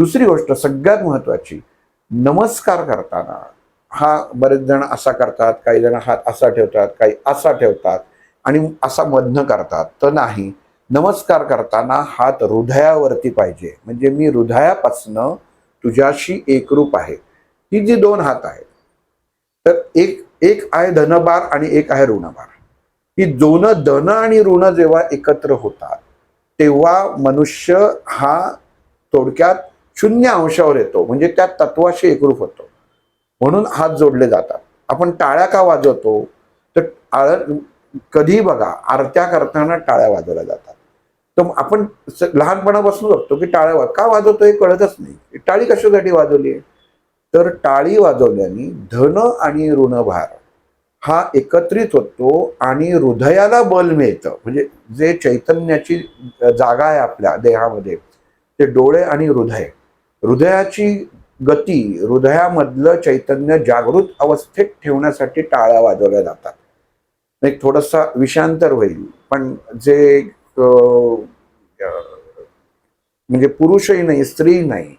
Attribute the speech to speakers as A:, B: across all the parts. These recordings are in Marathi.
A: दुसरी गोष्ट सगळ्यात महत्त्वाची नमस्कार करताना हा बरेच जण असा करतात काही जण हात असा ठेवतात काही असा ठेवतात आणि असा मधनं करतात. तर नाही नमस्कार करताना हात हृदयावरती पाहिजे. म्हणजे मी हृदयापासनं तुझ्याशी एकरूप आहे. ही जी दोन हात आहेत तर एक एक आहे धनभार आणि एक आहे ऋणभार. ही दोन धन आणि ऋण जेव्हा एकत्र होतात तेव्हा मनुष्य हा थोडक्यात शून्य अंशावर येतो. म्हणजे त्या तत्वाशी एकरूप होतो. म्हणून हात जोडले जातात. आपण टाळ्या का वाजवतो? तर टाळ कधी बघा आरत्या करताना टाळ्या वाजवल्या जातात. तर आपण लहानपणापासून बघतो की टाळ्या वाज का वाजवतो हे कळतच नाही. टाळी कशासाठी वाजवली आहे? तर टाळी वाजवल्याने धन आणि ऋणभार हा एकत्रित होतो आणि हृदयाला बल मिळतं. म्हणजे जे चैतन्याची जागा आहे आपल्या देहामध्ये ते डोळे आणि हृदय. हृदयाची गती हृदयामधलं चैतन्य जागृत अवस्थेत ठेवण्यासाठी टाळ्या वाजवल्या जातात. एक थोडंसं विषांतर होईल पण जे म्हणजे पुरुषही नाही स्त्री नाही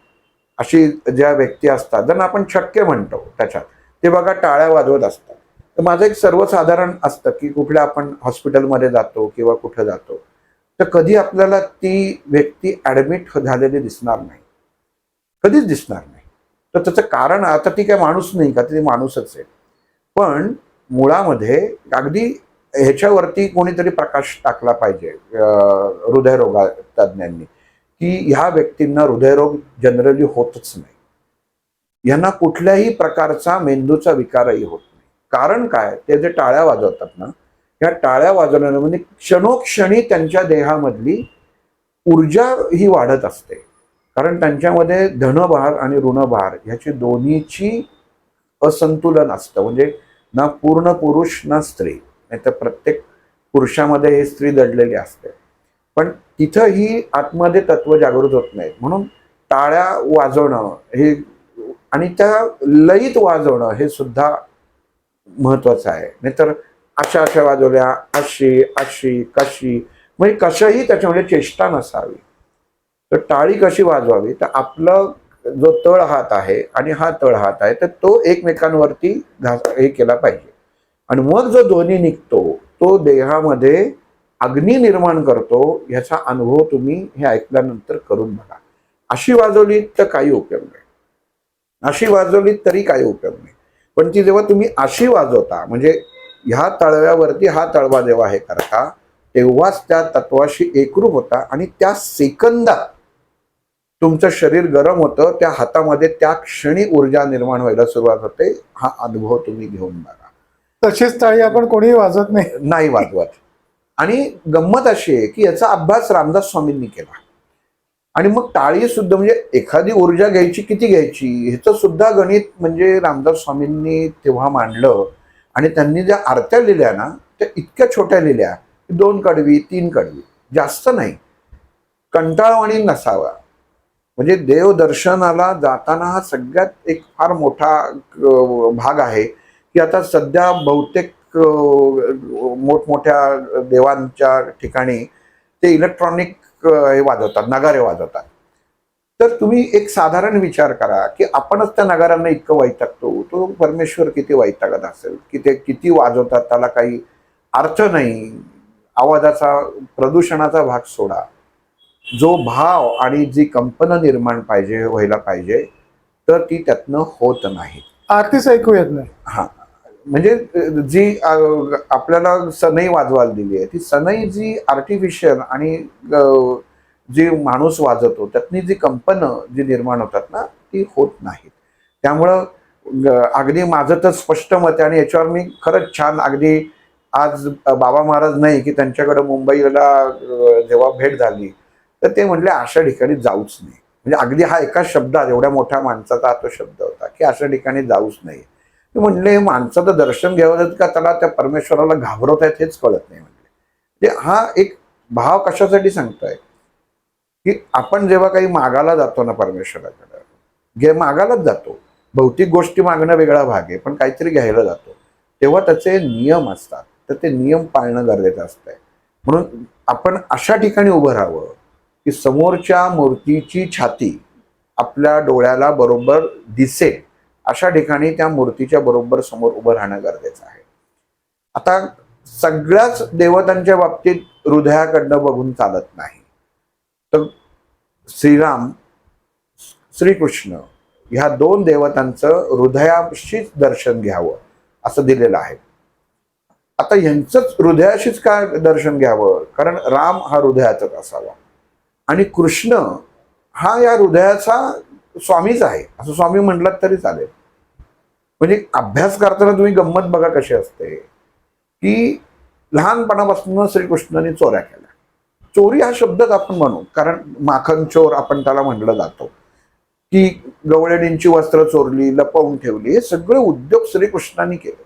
A: अशी ज्या व्यक्ती असतात ज्यांना आपण शक्य म्हणतो त्याच्यात ते बघा टाळ्या वाजवत असतात. तर माझं एक सर्वसाधारण असतं की कुठल्या आपण हॉस्पिटलमध्ये जातो किंवा कुठं जातो तर कधी आपल्याला ती व्यक्ती ऍडमिट झालेली दिसणार नाही. कधीच दिसणार नाही. तर त्याचं कारण आता ती काय माणूस नाही का? ती माणूसच आहे. पण मुळामध्ये अगदी ह्याच्यावरती कोणीतरी प्रकाश टाकला पाहिजे हृदयरोगा तज्ज्ञांनी की ह्या व्यक्तींना हृदयरोग जनरली होतच नाही. यांना कुठल्याही प्रकारचा मेंदूचा विकारही होत नाही. कारण काय? ते जे टाळ्या वाजवतात ना ह्या टाळ्या वाजवण्यामध्ये म्हणजे क्षणोक्षणी त्यांच्या देहामधली ऊर्जा ही वाढत असते. कारण त्यांच्यामध्ये धनभार आणि ऋणभार ह्याची दोन्हीची असंतुलन असतं. म्हणजे ना पूर्ण पुरुष ना स्त्री. नाही तर प्रत्येक पुरुषामध्ये हे स्त्री दडलेली असते. पण तिथं ही आतमध्ये तत्व जागृत होत नाहीत. म्हणून टाळ्या वाजवणं हे आणि त्या लयीत वाजवणं हे सुद्धा महत्वाचं आहे. नाहीतर अशा अशा वाजवल्या अशी अशी कशी. म्हणजे कशाही त्याच्यामध्ये चेष्टा नसावी. तर टाळी कशी वाजवावी? तर आपलं जो तळ हात आहे आणि हा तळ हात आहे तर तो एकमेकांवरती घास हे केला पाहिजे. आणि मग जो ध्वनी निघतो तो देहामध्ये अग्नी निर्माण करतो ह्याचा अनुभव तुम्ही हे ऐकल्यानंतर करून बघा. अशी वाजवली तर काही उपयोग नाही. अशी वाजवली तरी काही उपयोग नाही. पण ती जेव्हा तुम्ही अशी वाजवता म्हणजे ह्या तळव्यावरती हा तळवा जेव्हा हे करता तेव्हाच त्या तत्वाशी एकरूप होता आणि त्या सेकंदात तुमचं शरीर गरम होतं त्या हातामध्ये त्या क्षणी ऊर्जा निर्माण व्हायला सुरुवात होते. हा अनुभव तुम्ही घेऊन बघा.
B: तशीच टाळी आपण कोणीही वाजत नाही.
A: नाही वाजवत. आणि गंमत अशी आहे की याचा अभ्यास रामदास स्वामींनी केला. आणि मग टाळी सुद्धा म्हणजे एखादी ऊर्जा घ्यायची किती घ्यायची ह्याचं सुद्धा गणित म्हणजे रामदास स्वामींनी तेव्हा मांडलं. आणि त्यांनी ज्या आरत्या लिहिल्या ना त्या इतक्या छोट्या लिहिल्या. दोन कडवी तीन कडवी. जास्त नाही. कंटाळवाणी नसावा. म्हणजे देवदर्शनाला जाताना हा सगळ्यात एक फार मोठा भाग आहे. की आता सध्या बहुतेक मोठमोठ्या देवांच्या ठिकाणी ते इलेक्ट्रॉनिक हे वाजवतात नगारे वाजवतात. तर तुम्ही एक साधारण विचार करा की आपणच त्या नगारांना इतकं वैतागतो. तो परमेश्वर किती वैतागत असेल? की ते किती वाजवतात? त्याला काही अर्थ नाही. आवाजाचा प्रदूषणाचा भाग सोडा. जो भाव आणि जी कंपन निर्माण पाहिजे व्हायला पाहिजे तर ती त्यातनं होत नाही.
B: आरतीच ऐकू येत नाही.
A: हा. म्हणजे जी आपल्याला सनई वाजवायला दिली आहे ती सनई जी आर्टिफिशियल आणि जी माणूस वाजवतो त्यातनी जी कंपन जी निर्माण होतात ना ती होत नाहीत. त्यामुळं अगदी माझं तर स्पष्ट मत आहे आणि याच्यावर मी खरंच छान अगदी आज बाबा महाराज नाही की त्यांच्याकडे मुंबईला जेव्हा भेट झाली तर ते म्हणले अशा ठिकाणी जाऊच नाही म्हणजे अगदी हा एका शब्दात एवढ्या मोठ्या माणसाचा हा तो शब्द होता की अशा ठिकाणी जाऊच नाही ते म्हणले माणसाचं दर्शन घ्यावं का? त्याला त्या परमेश्वराला घाबरवत आहेत हेच कळत नाही म्हणले. ते हा एक भाव कशासाठी सांगतोय? की आपण जेव्हा काही मागायला जातो ना परमेश्वराकडं घे मागायलाच जातो. भौतिक गोष्टी मागणं वेगळा भाग आहे पण काहीतरी घ्यायला जातो. तेव्हा त्याचे नियम असतात. तर ते नियम पाळणं गरजेचं असतंय. म्हणून आपण अशा ठिकाणी उभं राहावं. की समोरच्या मूर्तीची छाती आपल्या डोळ्याला बरोबर दिसेल अशा ठिकाणी त्या मूर्तीच्या बरोबर समोर उभं राहणं गरजेचं आहे. आता सगळ्याच देवतांच्या बाबतीत हृदयाकडनं बघून चालत नाही. तर श्रीराम श्रीकृष्ण ह्या दोन देवतांचं हृदयाशीच दर्शन घ्यावं असं दिलेलं आहे. आता यांचंच हृदयाशीच काय दर्शन घ्यावं? कारण राम हा हृदयाचाच असावा. आणि कृष्ण हा या हृदयाचा स्वामीच आहे. असं स्वामी म्हटलं तरी चालेल. म्हणजे अभ्यास करताना तुम्ही गंमत बघा कशी असते. की लहानपणापासून श्रीकृष्णाने चोऱ्या केल्या. चोरी हा शब्दच आपण म्हणू. कारण माखन चोर आपण त्याला म्हटलं जातो. की गवळणींची वस्त्र चोरली लपवून ठेवली हे सगळे उद्योग श्रीकृष्णाने केले.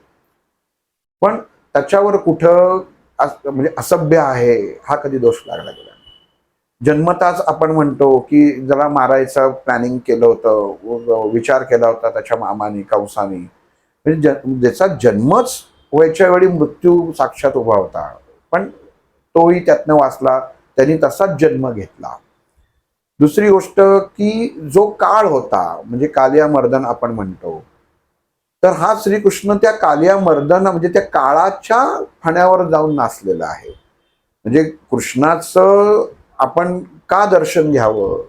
A: पण त्याच्यावर कुठं अस- म्हणजे असभ्य आहे हा कधी दोष लागला गेला. जन्मताच आपण म्हणतो की जरा मारायचं प्लॅनिंग केलं होतं विचार केला होता त्याच्या मामाने कंसाने. म्हणजे ज- ज्याचा जन्मच व्हायच्या वेळी मृत्यू साक्षात उभा होता. पण तोही त्यातनं वाचला त्यांनी तसाच जन्म घेतला. दुसरी गोष्ट की जो काळ होता म्हणजे कालिया मर्दन आपण म्हणतो तर हा श्रीकृष्ण त्या कालिया मर्दन म्हणजे त्या काळाच्या फण्यावर जाऊन नाचलेला आहे. म्हणजे कृष्णाचं आपण का दर्शन घ्यावं?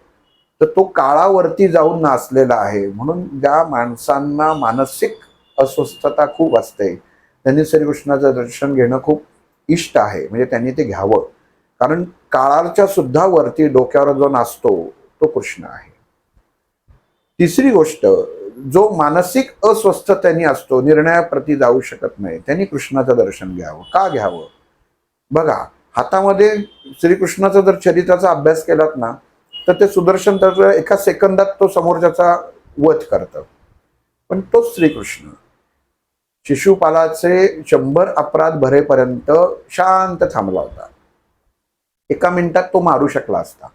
A: तर तो काळावरती जाऊन नाचलेला आहे. म्हणून ज्या माणसांना मानसिक अस्वस्थता खूप असते त्यांनी श्रीकृष्णाचं दर्शन घेणं खूप इष्ट आहे. म्हणजे त्यांनी ते घ्यावं. कारण काळाच्या सुद्धा वरती डोक्यावर जो नाचतो तो कृष्ण आहे. तिसरी गोष्ट जो मानसिक अस्वस्थतेने असतो निर्णयाप्रती जाऊ शकत नाही त्यांनी कृष्णाचं दर्शन घ्यावं. का घ्यावं? बघा हातामध्ये श्रीकृष्णाचा जर चरित्राचा अभ्यास केलात ना तर ते सुदर्शन तर एका सेकंदात तो समोरच्याचा वध करतं. पण तोच श्रीकृष्ण. शिशुपालाचे शंभर अपराध भरेपर्यंत शांत थांबला होता. एका मिनिटात तो मारू शकला असता.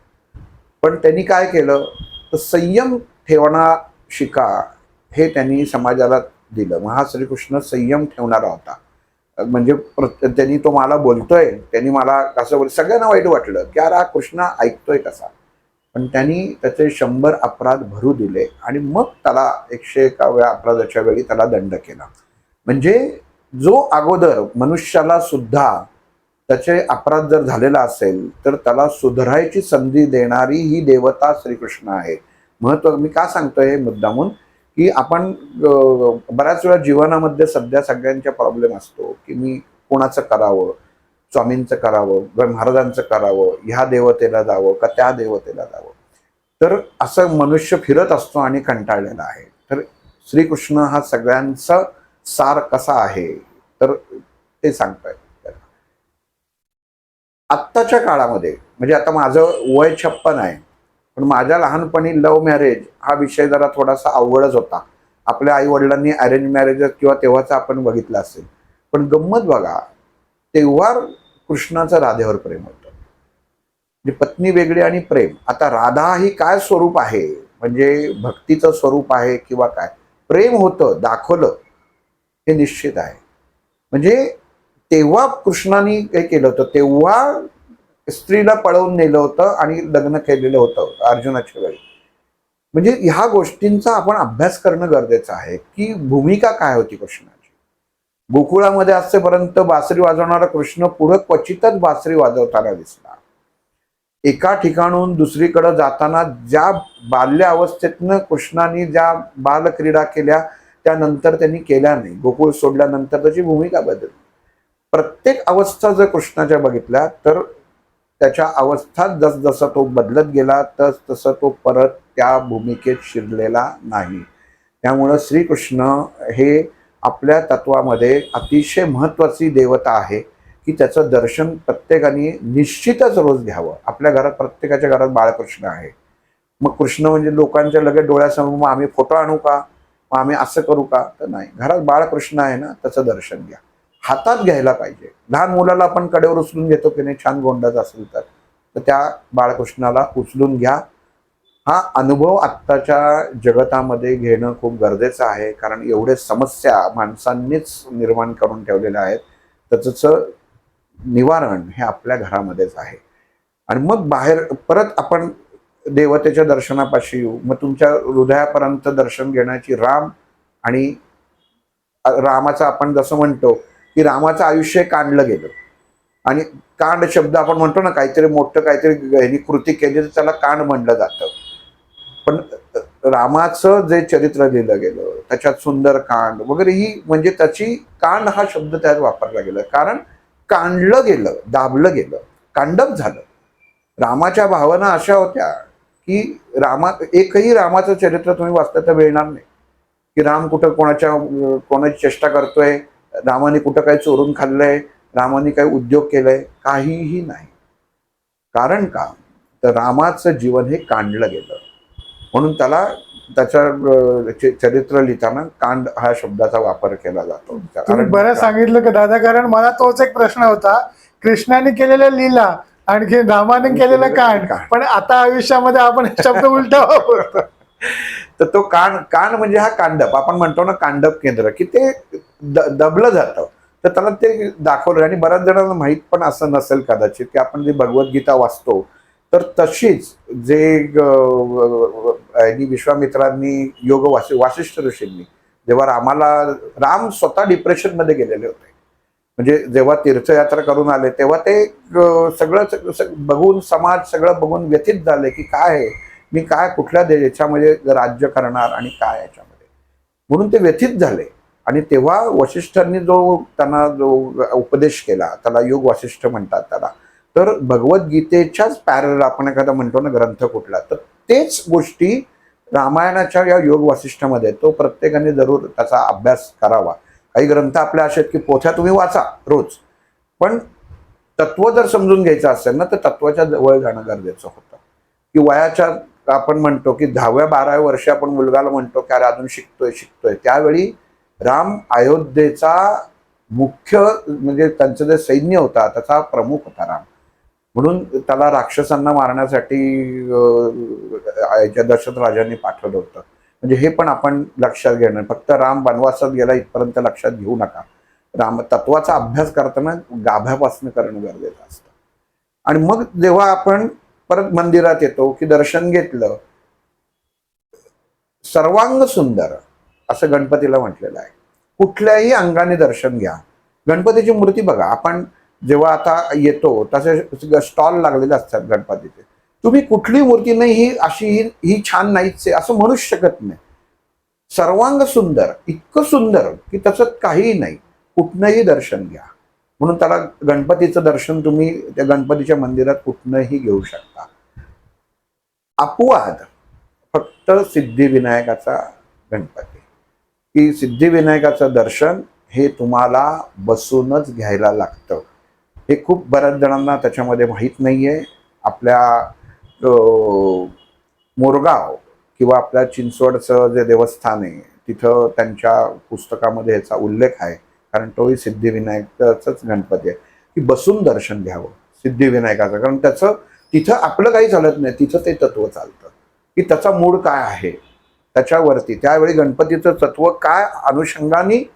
A: पण त्यांनी काय केलं? तर संयम ठेवणा शिका हे त्यांनी समाजाला दिलं. मग हा श्रीकृष्ण संयम ठेवणारा होता. म्हणजे त्यांनी तो मला बोलतोय त्यांनी मला असं बोल सगळ्यांना वाईट वाटलं की अरे हा कृष्ण ऐकतोय कसा? पण त्यांनी त्याचे शंभर अपराध भरू दिले आणि मग त्याला एकशे एकाव्या अपराधाच्या वेळी त्याला दंड केला. म्हणजे जो अगोदर मनुष्याला सुद्धा त्याचे अपराध जर झालेला असेल तर त्याला सुधारायची संधी देणारी ही देवता श्रीकृष्ण आहे. महत्त्व मी का सांगतोय मुद्दामून की आपण बऱ्याच वेळा जीवनामध्ये सध्या सगळ्यांच्या प्रॉब्लेम असतो की मी कोणाचं करावं स्वामींचं करावं महाराजांचं करावं ह्या देवतेला जावं का त्या देवतेला जावं. तर असं मनुष्य फिरत असतो आणि कंटाळलेला आहे. तर श्रीकृष्ण हा सगळ्यांचा सार कसा आहे? तर ते सांगतोय आत्ताच्या काळामध्ये म्हणजे आता माझं वय छप्पन आहे. पण माझ्या लहानपणी लव्ह मॅरेज हा विषय जरा थोडासा अवघडच होता. आपल्या आई वडिलांनी अरेंज मॅरेज किंवा तेव्हाच आपण बघितलं असेल. पण गंमत बघा तेव्हा कृष्णाचं राधेवर प्रेम होतं. म्हणजे पत्नी वेगळी आणि प्रेम. आता राधा ही काय स्वरूप आहे? म्हणजे भक्तीचं स्वरूप आहे किंवा काय? प्रेम होतं दाखवलं. हे निश्चित आहे. म्हणजे तेव्हा कृष्णाने काय केलं होतं. तेव्हा स्त्रीला पळवून नेलं होतं आणि लग्न केलेलं होतं अर्जुनाच्या वेळी. म्हणजे ह्या गोष्टींचा आपण अभ्यास करणं गरजेचं आहे की भूमिका काय होती कृष्णाची? गोकुळामध्ये असेपर्यंत बासरी वाजवणारा कृष्ण पुढं क्वचितच बासरी वाजवताना दिसला. एका ठिकाणून दुसरीकडे जाताना ज्या बाल्य अवस्थेतनं कृष्णाने ज्या बालक्रीडा केल्या त्यानंतर त्यांनी केल्या नाही. गोकुळ सोडल्यानंतर त्याची भूमिका बदलली. प्रत्येक अवस्था जर कृष्णाच्या बघितल्या तर त्याच्या अवस्थात जसजसा तो बदलत गेला तस तसं तो परत त्या भूमिकेत शिरलेला नाही. त्यामुळं श्रीकृष्ण हे आपल्या तत्वामध्ये अतिशय महत्त्वाची देवता आहे की त्याचं दर्शन प्रत्येकाने निश्चितच रोज घ्यावं. आपल्या घरात प्रत्येकाच्या घरात बाळकृष्ण आहे. मग कृष्ण म्हणजे लोकांच्या लगेच डोळ्यासमोर मग आम्ही फोटो आणू का? मग आम्ही असं करू का? तर नाही. घरात बाळकृष्ण आहे ना त्याचं दर्शन घ्या. हातात घ्यायला पाहिजे. लहान मुलाला आपण कडेवर उचलून घेतो की नाही छान गोंडाच असेल तर. तर त्या बाळकृष्णाला उचलून घ्या. हा अनुभव आत्ताच्या जगतामध्ये घेणं खूप गरजेचं आहे. कारण एवढे समस्या माणसांनीच निर्माण करून ठेवलेल्या आहेत. त्याचं निवारण हे आपल्या घरामध्येच आहे. आणि मग बाहेर परत आपण देवतेच्या दर्शनापाशी येऊ. मग तुमच्या हृदयापर्यंत दर्शन घेण्याची राम आणि रामाचं आपण जसं म्हणतो की रामाचं आयुष्य काढलं गेलं. आणि कांड शब्द आपण म्हणतो ना काहीतरी मोठं काहीतरी ह्यानी कृती केली तर त्याला कांड म्हणलं जातं. पण रामाचं जे चरित्र लिहिलं गेलं त्याच्यात सुंदर कांड वगैरे ही म्हणजे त्याची कांड हा शब्द त्यात वापरला गेला. कारण कांडलं गेलं दाबलं गेलं कांडप झालं. रामाच्या भावना अशा होत्या की रामा एकही रामाचं चरित्र तुम्ही वाचता तर मिळणार नाही. की राम कुठं कोणाच्या कोणाची चेष्टा करतोय रामाने कुठं काही चोरून खाल्लंय रामाने काही उद्योग केलाय काहीही नाही. कारण का? तर रामाचं जीवन हे कांडलं गेलं. म्हणून त्याला त्याच्या चरित्र लिहिताना कांड हा शब्दाचा वापर केला जातो. कारण
B: बरं सांगितलं की दादा कारण मला तोच एक प्रश्न होता. कृष्णाने केलेल्या लीला आणखी रामाने केलेलं कांड. पण आता आयुष्यामध्ये आपण शब्द उलटा वापरतो.
A: तर तो कान कान म्हणजे हा कांडप. आपण म्हणतो ना कांडप केंद्र की ते द- दबलं जातं. तर त्याला ते दाखवलं आणि बऱ्याच जणांना माहीत पण असं नसेल कदाचित की आपण जी भगवद्गीता वाचतो तर तशीच जे यांनी विश्वामित्रांनी योग वासि वासिष्ठ ऋषींनी जेव्हा रामाला राम स्वतः डिप्रेशनमध्ये गेलेले होते. म्हणजे जेव्हा तीर्थयात्रा करून आले तेव्हा ते सगळं सग- बघून समाज सगळं बघून व्यथित झाले की काय आहे? मी काय कुठल्या दे- याच्यामध्ये राज्य करणार आणि काय याच्यामध्ये? म्हणून ते व्यथित झाले. आणि तेव्हा वशिष्ठांनी जो त्यांना जो उपदेश केला त्याला योग वशिष्ठ म्हणतात त्याला. तर भगवद्गीतेच्याच पॅरल आपण एखादा म्हणतो ना ग्रंथ कुठला तर तेच गोष्टी रामायणाच्या या योग वासिष्ठामध्ये तो प्रत्येकाने जरूर त्याचा अभ्यास करावा. काही ग्रंथ आपल्या असे आहेत की पोथ्या तुम्ही वाचा रोज. पण तत्व जर समजून घ्यायचं असेल ना तर तत्वाच्या जवळ जाणं गरजेचं होतं. की वयाच्या आपण म्हणतो की दहाव्या बाराव्या वर्षी आपण मुलगाला म्हणतो की अरे अजून शिकतोय शिकतोय. त्यावेळी राम अयोध्येचा मुख्य म्हणजे त्यांचं जे सैन्य होता त्याचा प्रमुख होता राम. म्हणून त्याला राक्षसांना मारण्यासाठी दशरथ राजांनी पाठवलं होतं. म्हणजे हे पण आपण लक्षात घेणं. फक्त राम वनवासात गेला इथपर्यंत लक्षात घेऊ नका. राम तत्वाचा अभ्यास करताना गाभ्यापासून करणं गरजेचं असतं. आणि मग जेव्हा आपण परत मंदिरात येतो की दर्शन घेतलं. सर्वांग सुंदर असं गणपतीला म्हटलेलं आहे. कुठल्याही अंगाने दर्शन घ्या. गणपतीची मूर्ती बघा आपण जेव्हा आता येतो तसे स्टॉल लागलेले असतात गणपतीचे. तुम्ही कुठली मूर्ती नाही ही अशी ही ही छान नाहीच आहे असं म्हणूच शकत नाही. सर्वांग सुंदर इतकं सुंदर की तसंच काहीही नाही. कुठनंही दर्शन घ्या. म्हणून त्याला गणपतीचं दर्शन तुम्ही त्या गणपतीच्या मंदिरात कुठनंही घेऊ शकता. अपवाद फक्त सिद्धिविनायकाचा गणपती. की सिद्धिविनायकाचं दर्शन हे तुम्हाला बसूनच घ्यायला लागतं. हे खूप बऱ्याच जणांना त्याच्यामध्ये माहीत नाही आहे आपल्या मोरगाव किंवा आपल्या चिंचवडचं जे देवस्थान आहे तिथं त्यांच्या पुस्तकामध्ये ह्याचा उल्लेख आहे. कारण तोही सिद्धिविनायकाचाच गणपती आहे. की बसून दर्शन घ्यावं सिद्धिविनायकाचं. कारण त्याचं तिथं आपलं काही चालत नाही तिथं ते तत्व चालतं. की त्याचा मूळ काय आहे? त्याच्यावरती. त्यावेळी गणपतीचं तत्व काय अनुषंगाने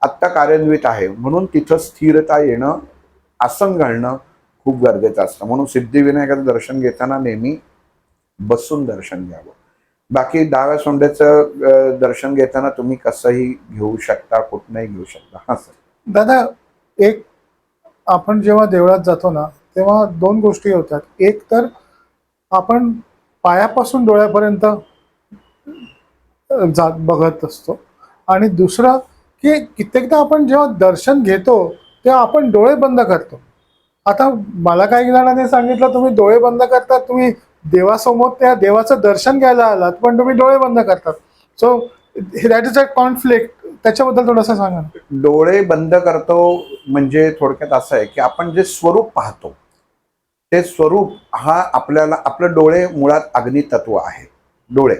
A: आत्ता कार्यान्वित आहे? म्हणून तिथं स्थिरता येणं आसन घालणं खूप गरजेचं असतं. म्हणून सिद्धिविनायकाचं दर्शन घेताना नेहमी बसून दर्शन घ्यावं. बाकी डाव्या सोंड्याचं दर्शन घेताना तुम्ही कसंही घेऊ शकता कुठनंही घेऊ शकता. हा सर.
B: दादा एक आपण जेव्हा देवळात जातो ना तेव्हा दोन गोष्टी होतात. एक तर आपण पायापासून डोळ्यापर्यंत जात बघत असतो. आणि दुसरं की कित्येकदा आपण जेव्हा दर्शन घेतो तेव्हा आपण डोळे बंद करतो. आता मला काही जणांनी सांगितलं तुम्ही डोळे बंद करता तुम्ही देवासमोर त्या देवाचं दर्शन घ्यायला आलात पण तुम्ही डोळे बंद करतात. So that is a conflict त्याच्याबद्दल थोडंसं सांगा
A: डोळे बंद करतो म्हणजे थोडक्यात असं आहे की आपण जे स्वरूप पाहतो ते स्वरूप हा आपल्याला आपलं डोळे मुळात अग्नितत्व आहे. डोळे.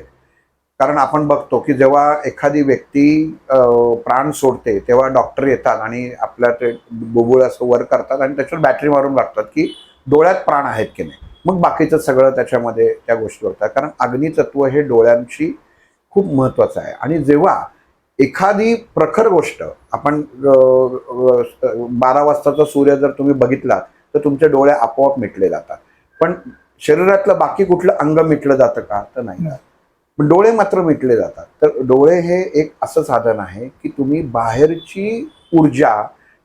A: कारण आपण बघतो की जेव्हा एखादी व्यक्ती प्राण सोडते तेव्हा डॉक्टर येतात आणि आपल्या ते बुबुळ असं वर करतात आणि त्याच्यावर बॅटरी मारून बघतात की डोळ्यात प्राण आहेत की नाही. मग बाकीचं सगळं त्याच्यामध्ये त्या गोष्टी होतात. कारण अग्नितत्व हे डोळ्यांशी खूप महत्वाचं आहे. आणि जेव्हा एखादी प्रखर गोष्ट आपण बारा वाजताचा सूर्य जर तुम्ही बघितला तर तुमचे डोळे आपोआप मिटले जातात. पण शरीरातलं बाकी कुठलं अंग मिटलं जातं का? तर नाही. पण डोळे मात्र मिटले जातात. तर डोळे हे एक असं साधन आहे की तुम्ही बाहेरची ऊर्जा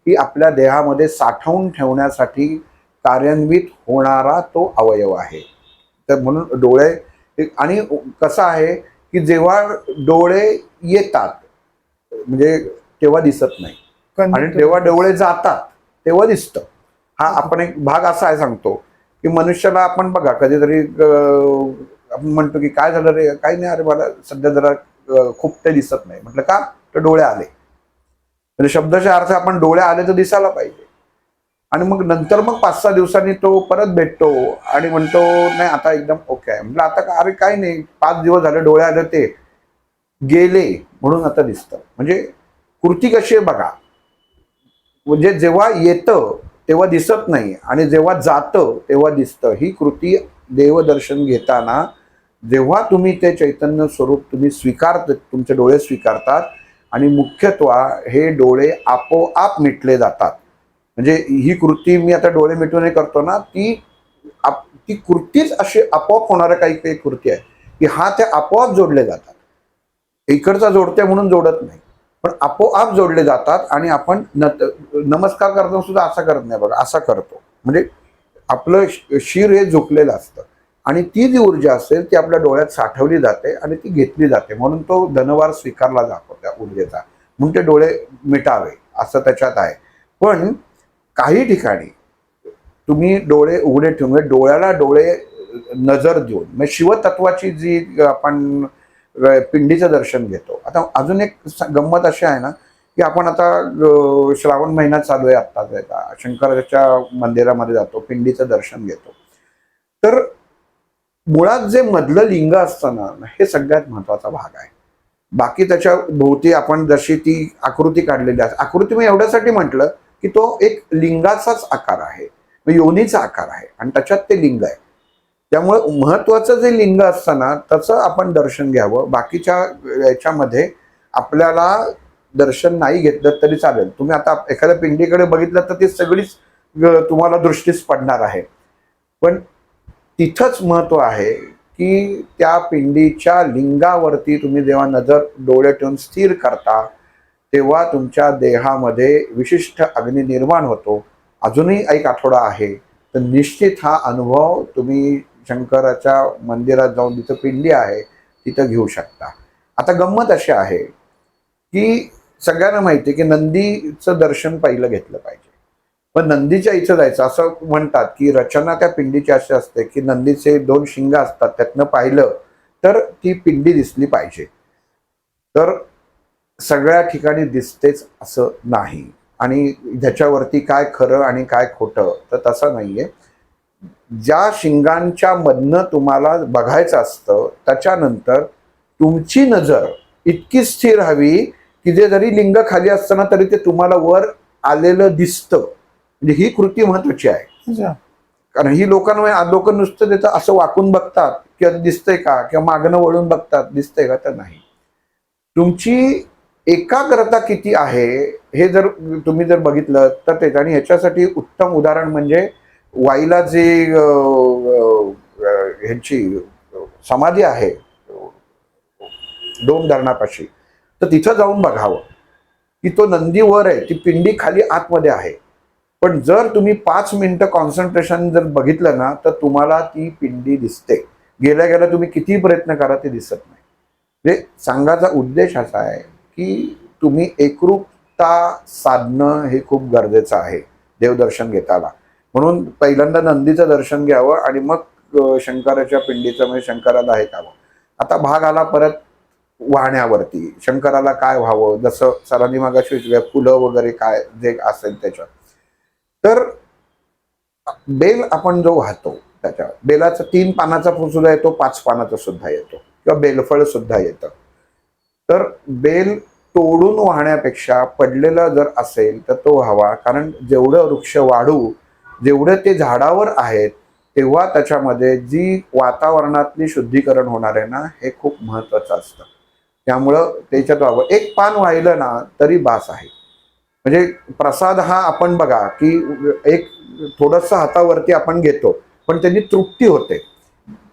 A: ही आपल्या देहामध्ये साठवून ठेवण्यासाठी कार्यान्वित होणारा तो अवयव आहे. तर म्हणून डोळे आणि कसं आहे की जेव्हा डोळे येतात म्हणजे तेव्हा दिसत नाही. आणि जेव्हा डोळे जातात तेव्हा दिसतं. हा आपण एक भाग असा आहे सांगतो की मनुष्याला आपण बघा कधीतरी आपण म्हणतो की काय झालं रे काही नाही अरे मला सध्या जरा खूप ते दिसत नाही. म्हटलं का? तर डोळे आले. म्हणजे शब्दाच्या अर्थ आपण डोळे आले तर दिसायला पाहिजे. आणि मग नंतर मग पाच सहा दिवसांनी तो परत भेटतो आणि म्हणतो नाही आता एकदम ओके आहे. म्हटलं आता का- अरे काही नाही पाच दिवस झाले डोळे आले ते. गेले म्हणून आता दिसतं. म्हणजे कृती कशी आहे बघा. म्हणजे जेव्हा येतं तेव्हा दिसत नाही. आणि जेव्हा जातं तेव्हा दिसतं. ही कृती देवदर्शन घेताना जेव्हा तुम्ही ते चैतन्य स्वरूप तुम्ही स्वीकारत तुमचे डोळे स्वीकारतात आणि मुख्यत्वा हे डोळे आपोआप मिटले जातात. म्हणजे ही कृती मी आता डोळे मिटवणे करतो ना ती आप- ती कृतीच अशी आपोआप होणाऱ्या काही काही कृती आहे की हा त्या आपोआप जोडले जातात. इकडचा जोडते म्हणून जोडत नाही. पण आपोआप जोडले जातात आणि आपण न नमस्कार करताना सुद्धा असा करत नाही बघा असा करतो. म्हणजे आपलं शिर हे झुकलेलं असतं आणि ती जी ऊर्जा असेल ती आपल्या डोळ्यात साठवली जाते आणि ती घेतली जाते. म्हणून तो धनवार स्वीकारला जातो त्या ऊर्जेचा. म्हणून ते डोळे मिटावे असं त्याच्यात आहे. पण काही ठिकाणी तुम्ही डोळे उघडे ठेवून म्हणजे डोळ्याला डोळे नजर देऊन म्हणजे शिवतत्वाची जी आपण पिंडीचं दर्शन घेतो. आता अजून एक गंमत अशी आहे ना की आपण आता श्रावण महिना चालू आहे आत्ताच आता शंकराच्या मंदिरामध्ये जातो पिंडीचं दर्शन घेतो. तर मुळात जे मधलं लिंग असतं ना हे सगळ्यात महत्त्वाचा भाग आहे. बाकी त्याच्या भोवती आपण जशी ती आकृती काढलेली असते आकृती मी एवढ्यासाठी म्हटलं की तो एक लिंगाचाच आकार आहे. योनीचा आकार आहे आणि त्याच्यात ते लिंग आहे. त्यामुळे महत्वाचं जे लिंग असतं ना त्याचं आपण दर्शन घ्यावं. बाकीच्या याच्यामध्ये आपल्याला दर्शन नाही घेतलं तरी चालेल. तुम्ही आता एखाद्या पिंडीकडे बघितलं तर ती सगळीच तुम्हाला दृष्टीस पडणार आहे. पण तिथंच महत्त्व आहे की त्या पिंडीच्या लिंगावरती तुम्ही जेव्हा नजर डोळे ठेवून स्थिर करता तेव्हा तुमच्या देहामध्ये विशिष्ट अग्नी निर्माण होतो. अजूनही एक आठवडा आहे. तर निश्चित हा अनुभव तुम्ही शंकराच्या मंदिरात जाऊन जिथं पिंडी आहे तिथं घेऊ शकता. आता गंमत अशी आहे की सगळ्यांना माहिती आहे की नंदीचं दर्शन पहिलं घेतलं पाहिजे. पण नंदीच्या इथं जायचं असं म्हणतात की रचना त्या पिंडीची अशी असते की नंदीचे दोन शिंग असतात त्यातनं पाहिलं तर ती पिंडी दिसली पाहिजे. तर सगळ्या ठिकाणी दिसतेच असं नाही. आणि त्याच्यावरती काय खरं आणि काय खोटं तर तसं नाहीये. ज्या शिंगांच्या मधनं तुम्हाला बघायचं असतं त्याच्यानंतर तुमची नजर इतकी स्थिर हवी की जे जरी लिंग खाली असताना तरी ते तुम्हाला वर आलेलं दिसतं. म्हणजे ही कृती महत्वाची आहे. कारण ही लोकांना लोक नुसतं त्याचं असं वाकून बघतात की आता दिसतंय का? किंवा मागणं वळून बघतात दिसतंय का? तर नाही. तुमची एकाग्रता किती आहे हे जर तुम्ही जर बघितलं तर ते आणि ह्याच्यासाठी उत्तम उदाहरण म्हणजे वाईला जे ह्यांची समाधी आहे डोम धरणापाशी तर तिथं जाऊन बघावं की तो नंदी वर आहे ती पिंडी खाली आतमध्ये आहे. पण जर तुम्ही पाच मिनिटं कॉन्सन्ट्रेशन जर बघितलं ना तर तुम्हाला ती पिंडी दिसते. गेल्या गेल्या तुम्ही किती प्रयत्न करा ते दिसत नाही. म्हणजे सांगायचा उद्देश असा आहे की तुम्ही एकरूपता साधणं हे खूप गरजेचं आहे देवदर्शन घेताना. म्हणून पहिल्यांदा नंदीचं दर्शन घ्यावं आणि मग शंकराच्या पिंडीचं म्हणजे शंकराला हे कावं आता भाग आला परत वाहण्यावरती. शंकराला काय व्हावं? जसं सरांनी मागाशी विचारलं, फुलं वगैरे काय जे असेल त्याच्यात. तर बेल आपण जो वाहतो त्याच्या बेलाचा तीन पानाचा सुद्धा येतो पाच पानाचा सुद्धा येतो. किंवा बेलफळ सुद्धा येतं. तर बेल तोडून वाहण्यापेक्षा पडलेला जर असेल तर तो व्हावा. कारण जेवढं वृक्ष वाढू जेवढं ते झाडावर आहेत तेव्हा त्याच्यामध्ये जी वातावरणातली शुद्धीकरण होणार आहे ना हे खूप महत्वाचं असतं. त्यामुळं त्याच्यात व्हावं. एक पान वाहिलं ना तरी बास आहे. म्हणजे प्रसाद हा आपण बघा की एक थोडंसं हातावरती आपण घेतो पण त्यांनी तृप्ती होते.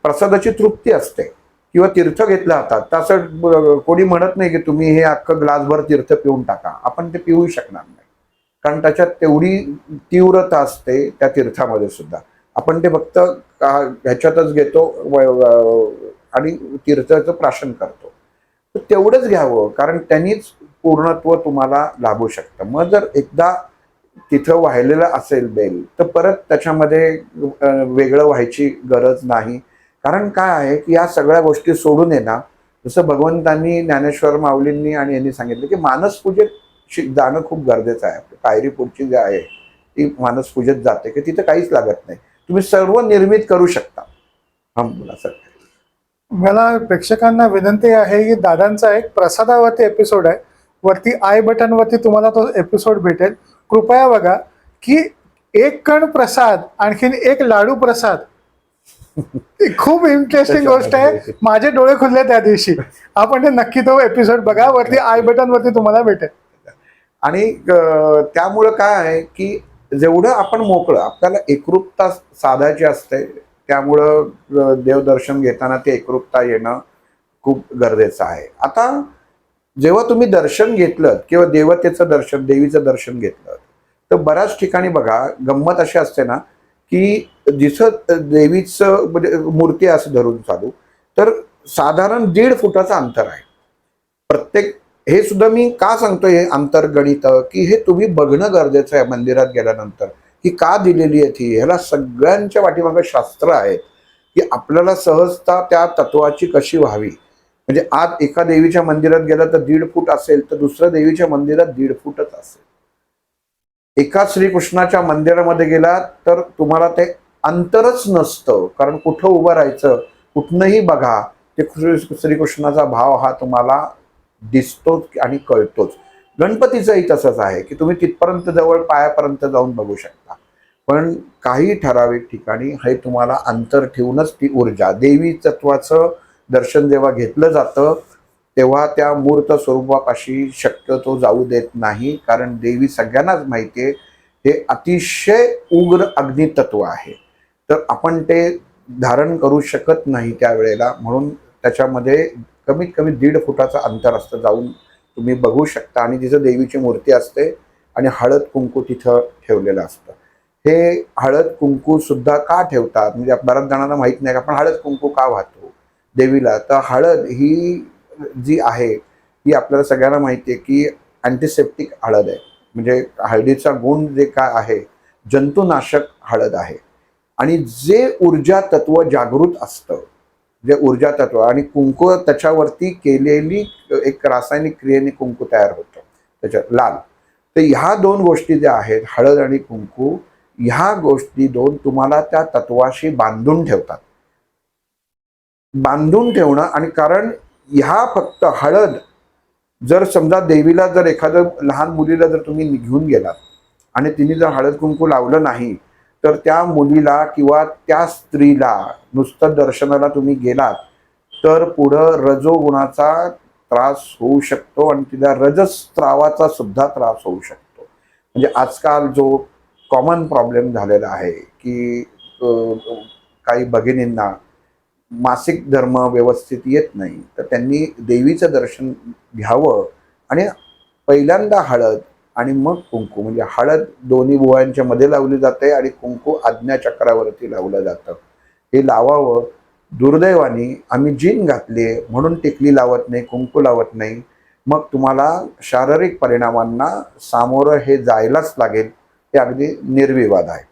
A: प्रसादाची तृप्ती असते. किंवा तीर्थ घेतलं हातात तर असं कोणी म्हणत नाही की तुम्ही हे अख्खं ग्लासभर तीर्थ पिऊन टाका. आपण ते पिऊ शकणार नाही. कारण त्याच्यात तेवढी तीव्रता असते त्या तीर्थामध्ये सुद्धा. आपण ते फक्त ह्याच्यातच घेतो व- आणि तीर्थाचं प्राशन करतो. तर तेवढंच घ्यावं कारण त्यांनीच पूर्णत्व तुम्हाला लाभू शकतं. मग जर एकदा तिथं वाहिलेलं असेल बेल तर परत त्याच्यामध्ये वेगळं व्हायची गरज नाही. कारण काय आहे की या सगळ्या गोष्टी सोडून येणार जसं भगवंतांनी ज्ञानेश्वर माऊलींनी आणि यांनी सांगितलं की मानसपूजेत शि- जाणं खूप गरजेचं आहे. पायरी पुढची जी आहे ती मानसपूजेत जाते की तिथं काहीच लागत नाही. तुम्ही सर्व निर्मित करू शकता. हा बोला सर
B: मला प्रेक्षकांना विनंती आहे की दादांचा एक प्रसादावरती एपिसोड आहे. वरती आय बटनवरती तुम्हाला तो एपिसोड भेटेल. कृपया बघा की एक कण प्रसाद आणखीन एक लाडू प्रसाद खूप इंटरेस्टिंग गोष्ट आहे. माझे डोळे खुलले त्या दिवशी. आपण नक्की तो एपिसोड बघा वरती आय बटन वरती तुम्हाला भेटेल.
A: आणि त्यामुळं काय आहे की जेवढं आपण मोकळं आपल्याला एकरूपता साधायची असते त्यामुळं देवदर्शन घेताना ते एकरूपता येणं खूप गरजेचं आहे. आता जेव्हा तुम्ही दर्शन घेतलं किंवा देवतेचं दर्शन देवीचं दर्शन घेतलं तर बऱ्याच ठिकाणी बघा गंमत अशी असते ना की जिथं देवीचं म्हणजे मूर्ती असं धरून चालू. तर साधारण दीड फुटाचं अंतर आहे. प्रत्येक हे सुद्धा मी का सांगतोय हे अंतर्गणित की हे तुम्ही बघणं गरजेचं आहे मंदिरात गेल्यानंतर. की का दिलेली आहे ती? ह्याला सगळ्यांच्या वाटीमागे शास्त्र आहेत की आपल्याला सहजता त्या तत्वाची कशी व्हावी? म्हणजे आज एका देवीच्या मंदिरात गेलं तर दीड फूट असेल तर दुसऱ्या देवीच्या मंदिरात दीड फूटच असेल. एका श्रीकृष्णाच्या मंदिरामध्ये गेला तर तुम्हाला ते अंतरच नसतं. कारण कुठं उभं राहायचं कुठनंही बघा ते श्रीकृष्णाचा भाव हा तुम्हाला दिसतोच आणि कळतोच. गणपतीचंही तसंच आहे की तुम्ही तिथपर्यंत जवळ पायापर्यंत जाऊन बघू शकता. पण काही ठराविक ठिकाणी हे तुम्हाला अंतर ठेवूनच ती ऊर्जा देवी तत्वाचं दर्शन जेव्हा घेतलं जातं तेव्हा त्या मूर्त स्वरूपापाशी शक्यतो जाऊ देत नाही. कारण देवी सगळ्यांनाच माहिती आहे हे अतिशय उग्र अग्नितत्व आहे. तर आपण ते धारण करू शकत नाही त्यावेळेला. म्हणून त्याच्यामध्ये कमीत कमी दीड फुटाचं अंतर असतं जाऊन तुम्ही बघू शकता. आणि तिथं देवीची मूर्ती असते आणि हळद कुंकू तिथं ठेवलेलं असतं. हे हळद कुंकू सुद्धा का ठेवतात? म्हणजे बऱ्याच जणांना माहीत नाही का आपण हळद कुंकू का वाहतो देवीला? तर हळद ही जी आहे ही आपल्याला सगळ्यांना माहिती आहे की अँटीसेप्टिक हळद आहे. म्हणजे हळदीचा गुण जे काय आहे जंतुनाशक हळद आहे. आणि जे ऊर्जा तत्व जागृत असतं जे ऊर्जा तत्व आणि कुंकू त्याच्यावरती केलेली एक रासायनिक क्रियेने कुंकू तयार होतं त्याच्यात लाल. तर ह्या दोन गोष्टी ज्या आहेत हळद आणि कुंकू ह्या गोष्टी दोन तुम्हाला त्या तत्वाशी बांधून ठेवतात. बांधून ठेवणं आणि कारण ह्या फक्त हळद जर समजा देवीला जर एखादं लहान मुलीला जर तुम्ही घेऊन गेलात आणि तिने जर हळद कुंकू लावलं नाही तर त्या मुलीला किंवा त्या स्त्रीला नुसतं दर्शनाला तुम्ही गेलात तर पुढं रजोगुणाचा त्रास होऊ शकतो आणि तिला रजस्त्रावाचा सुद्धा त्रास होऊ शकतो. म्हणजे आजकाल जो कॉमन प्रॉब्लेम झालेला आहे की काही भगिनींना मासिक धर्म व्यवस्थित येत नाही तर त्यांनी देवीचं दर्शन घ्यावं आणि पहिल्यांदा हळद आणि मग कुंकू. म्हणजे हळद दोन्ही बुवांच्या मध्ये लावली जाते आणि कुंकू आज्ञाचक्रावरती लावलं जातं. हे लावावं. दुर्दैवाने आम्ही जीन घातली म्हणून टिकली लावत नाही कुंकू लावत नाही. मग तुम्हाला शारीरिक परिणामांना सामोरं हे जायलाच लागेल. हे अगदी निर्विवाद आहे.